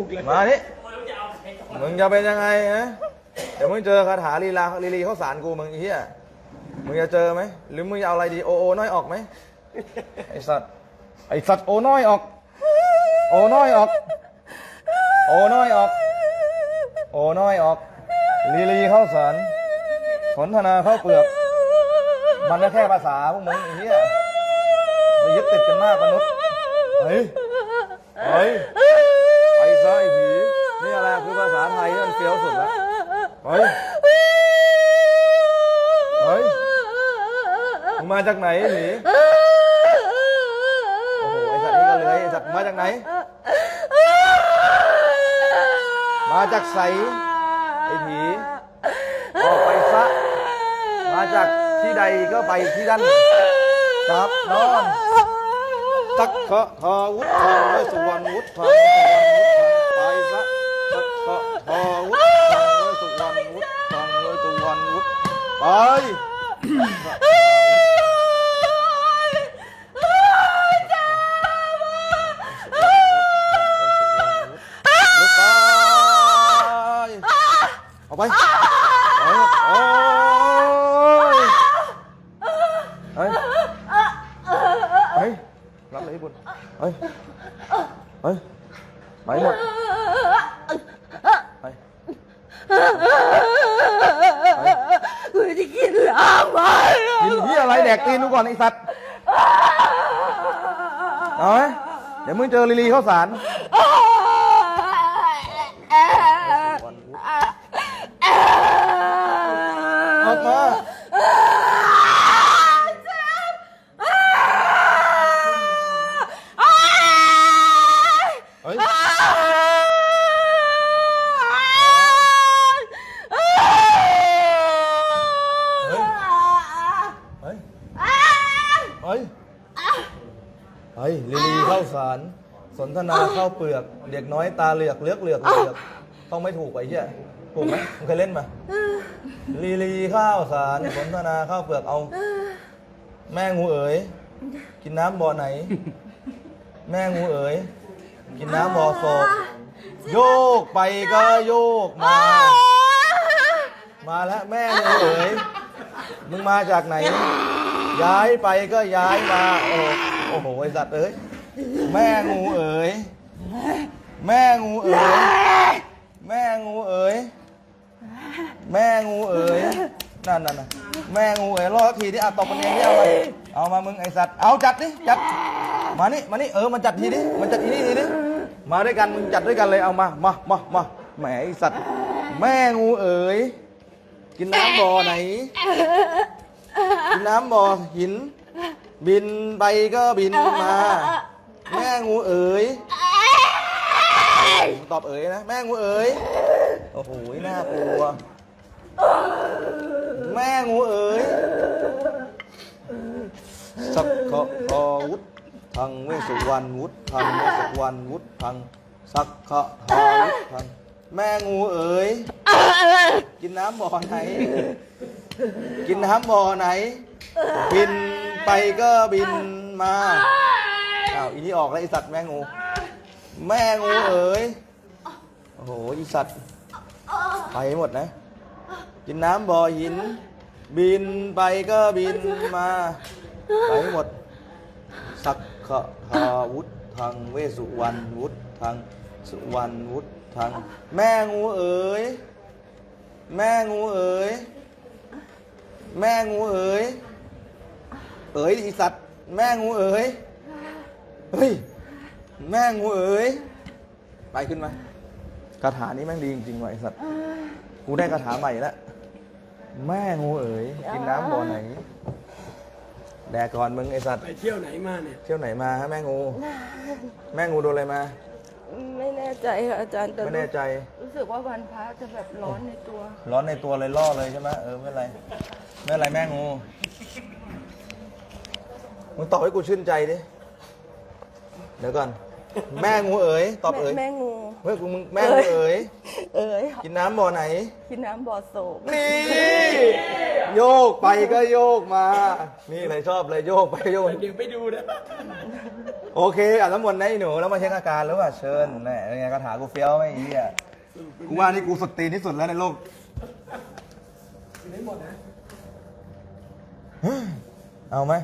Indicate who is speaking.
Speaker 1: ูกเลย
Speaker 2: มานี่มึงจะเป็นยังไงฮะเดี๋ยวมึงเจอคาถาลีลาลีลีเข้าสารกูมึงไอ้เหี้ยมึงจะเจอไหมหรือมึงจะเอาอะไรดีโอโอน้อยออกไหมไอสัตว์ไอสัตว์โอน้อยออก โอน้อยออก โอน้อยออก โอน้อยออก ลีลีเข้าสารสนทนาเข้าเปลือก มันก็แค่ภาษาพวกมึงไอ้เหี้ยไปยึดติดกันมากมนุษย์เฮ้ยเฮ้ย สุดแล้วเฮ้ยเฮ้ยมึงมาจากไหนไอ้ผีโอ้โหไอ้สัตว์นี่ก็เลยไอ้สัตว์มาจากไหน มาจากใสไอ้ผีออกไปซะมาจากที่ใดก็ไปที่นั่นจับนอนตักขะทอวุฒทองไว้สุวรรณวุฒทองไว้สุวรรณ วุฒไปลุกไปเอาไปเจะ
Speaker 3: กินลาบา
Speaker 2: กินที่อะไรแดกตีนดูก่อนไอ้สัตว์ เอาไหมเดี๋ยวมึงเจอลีลีข้าวสารออกมาเฮ้ย เฮ้ย เฮ้ย เฮ้ยเฮ้ยลีลีเข้าสาร สนทนาเข้าเปลือก เด็กน้อยตาเหลือกเลือกเหลือกเหลือกต้องไม่ถูกไปเหี้ยถูกไหมมึงเคยเล่นมาลีลีข้าวสารสนทนาข้าวเปลือกเอา แม่งูเอ๋ยกินน้ำบ่อไหน แม่งูเอ๋ยกินน้ำบ่อโศกโยกไปก็โยกมา มาแล้วแม่งูเอ๋ยมึงมาจากไหน ย้ายไปก็ย้ายมา โอ้โอ้โหไอสัตว์เอ้ย แม่งูเอ๋ย แม่งูเอ๋ย แม่งูเอ๋ย แม่งูเอ๋ย นั่นนั่นน่ะแม่งูเอ๋ยรอดทีที่อะตบมันเองที่เอามาเอามามึงไอสัตว์ เอาจัดดิจัด มานี่มานี่เออมันจัดทีดิมันจัดทีนี่ทีดิมาด้วยกันมึงจัดด้วยกันเลยเอามา มามามาแหมไอสัตว์ แม่งูเอ๋ย กินน้ำบ่อไหน นน้ำบ่อหิน บินไปก็บินมา แม่งูเอ๋ยตอบเอ๋ยนะแม่งูเอ๋ยโอ้โหน่ากลัว แม่งูเอ๋ยสักขะทอวุฒทังเวสุวรรณวุฒทังเวสุวรรณวุฒทังสักขะทอวุฒทังแม่งูเอ๋ยกินน้ำบ่อไหน กินน้ำบ่อไหน บินไปก็บินมาอ้าวอีนี่ออกแล้วไอสัตว์แม่งู แม่งูเอ๋ยโอ้โหอีสัตว์ไปหมดนะ กินน้ำบ่อหิน บินไปก็บินมาไปหมด สักขะทาวุฒทังเวสุวรรณวุฒทังสุวรรณวุฒทังแม่งูเอ๋ยแม่งูเอ๋ย แม่งูเอ๋ย เอ๋ยอีสัตว์ แม่งูเอ๋ย เฮ้ย แม่งูเอ๋ย ไปขึ้นมาคาถานี้แม่งดีจริงๆว่ะไอสัตว์ กูได้คาถาใหม่แล้ว แม่งูเอ๋ย กินน้ำบ่อไหน แดกก่อนมึงไอสัตว์
Speaker 1: ไปเที่ยวไหนมาเนี่ย
Speaker 2: เที่ยวไหนมาฮะแม่งู แม่งูโดนอะไรมา
Speaker 3: ไม่แน่ใจค่ะอาจารย์แต่
Speaker 2: ไม่แน่ใจ
Speaker 3: รู้สึกว่าวันพระจะแบบร้อนในตัว
Speaker 2: ร้อนในตัวเลยล่อเลยใช่ไหมเออไม่เป็นไรไม่เป็นไรแม่งูมึงตอบให้กูชื่นใจดิเดี๋ยวก่อน แม่งูเอ๋ยตอบเอ๋ย
Speaker 3: แม่งู
Speaker 2: เฮ้ยกูมึงแม่งูเอ๋ย
Speaker 3: เอ๋ย
Speaker 2: กินน้ำบ่อไหน
Speaker 3: กินน้ำบ่อโศก
Speaker 2: นี่ โยกไปก็โยกมา นี่เลยชอบเลยโยกไปโยก
Speaker 1: เดี๋ยวไปดูนะ
Speaker 2: โอเคอะน้ำมนต์ให้หนูแล้วมาเช็คอาการแล้วว่าเชิญแหม่ยังไงคาถากูเฟี้ยวไหมไอ้เหี้ยกูว่านี่กูสุดตีนที่สุดแล้วในโลกเอาไหม